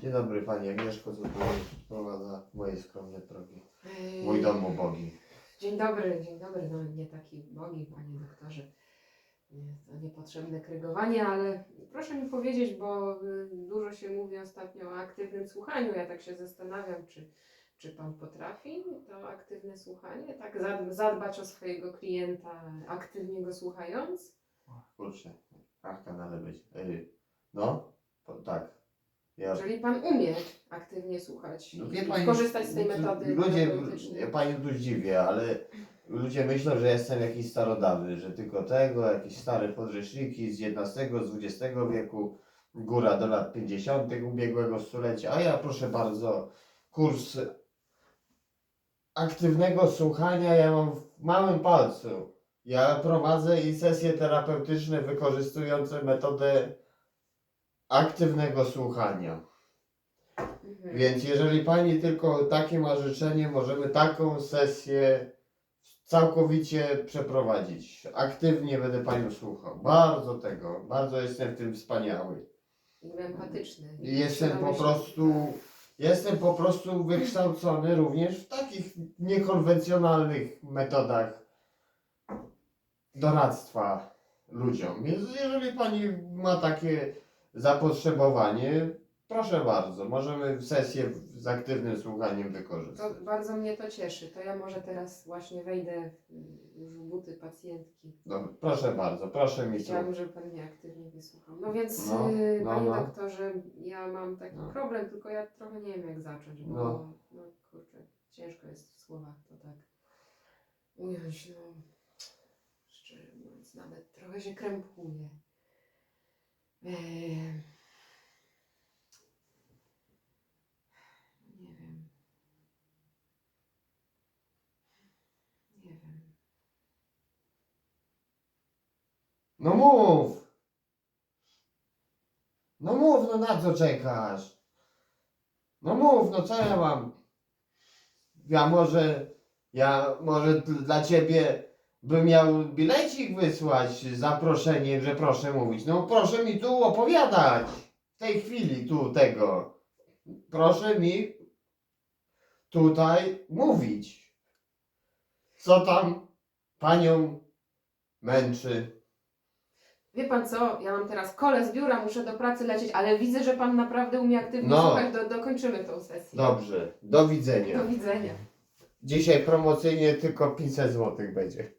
Dzień dobry Panie Agnieszko, co tu prowadza moje skromne drogi. Ej, Mój dom ubogi. Dzień dobry, dzień dobry. No nie taki bogi, panie doktorze. Nie, to niepotrzebne krygowanie, ale proszę mi powiedzieć, bo y, dużo się mówi ostatnio o aktywnym słuchaniu. Ja tak się zastanawiam, czy, czy pan potrafi to aktywne słuchanie, tak zad- zadbać o swojego klienta, aktywnie go słuchając? Kurczę, ach, kanale być. Yy, no, po, tak. Ja, Czyli pan umie aktywnie słuchać no i Pani, korzystać z tej metody Ludzie, terapeutycznej? ja Pani tu zdziwię, ale ludzie myślą, że jestem jakiś starodawny, że tylko tego, jakieś stare podręczniki z XI, z XX wieku, góra do lat 50. ubiegłego stulecia, a ja proszę bardzo, kurs aktywnego słuchania ja mam w małym palcu. Ja prowadzę i sesje terapeutyczne wykorzystujące metodę aktywnego słuchania. Mhm. Więc jeżeli pani tylko takie ma życzenie, możemy taką sesję całkowicie przeprowadzić. Aktywnie będę panią słuchał. Bardzo tego, bardzo jestem w tym wspaniały. Empatyczny. Jestem po prostu, jestem po prostu wykształcony również w takich niekonwencjonalnych metodach doradztwa ludziom. Więc jeżeli pani ma takie zapotrzebowanie, proszę bardzo, możemy sesję z aktywnym słuchaniem To wykorzystać. bardzo mnie to cieszy. To ja może teraz właśnie wejdę w- już w buty pacjentki. Proszę bardzo, proszę mi tu. Chciałabym, żeby pan mnie aktywnie wysłuchał. No więc, No, yy, no, panie no. doktorze, ja mam taki No. problem, tylko ja trochę nie wiem jak zacząć, bo No. no. kurczę, ciężko jest w słowach to tak ująć, no szczerze mówiąc, nawet trochę się krępuje. Eee, nie wiem. No mów! No mów, no na co czekasz? No mów, no co ja mam? Ja może, ja może dla ciebie bym miał bilecik wysłać z zaproszeniem, że proszę mówić. No proszę mi tu opowiadać. W tej chwili tu tego. Proszę mi tutaj mówić. Co tam panią męczy? Wie pan co, ja mam teraz kole z biura, muszę do pracy lecieć, ale widzę, że pan naprawdę umie aktywnie No. słuchać, do, dokończymy tą sesję. Dobrze, do widzenia. Do widzenia. Dzisiaj promocyjnie tylko 500 zł będzie.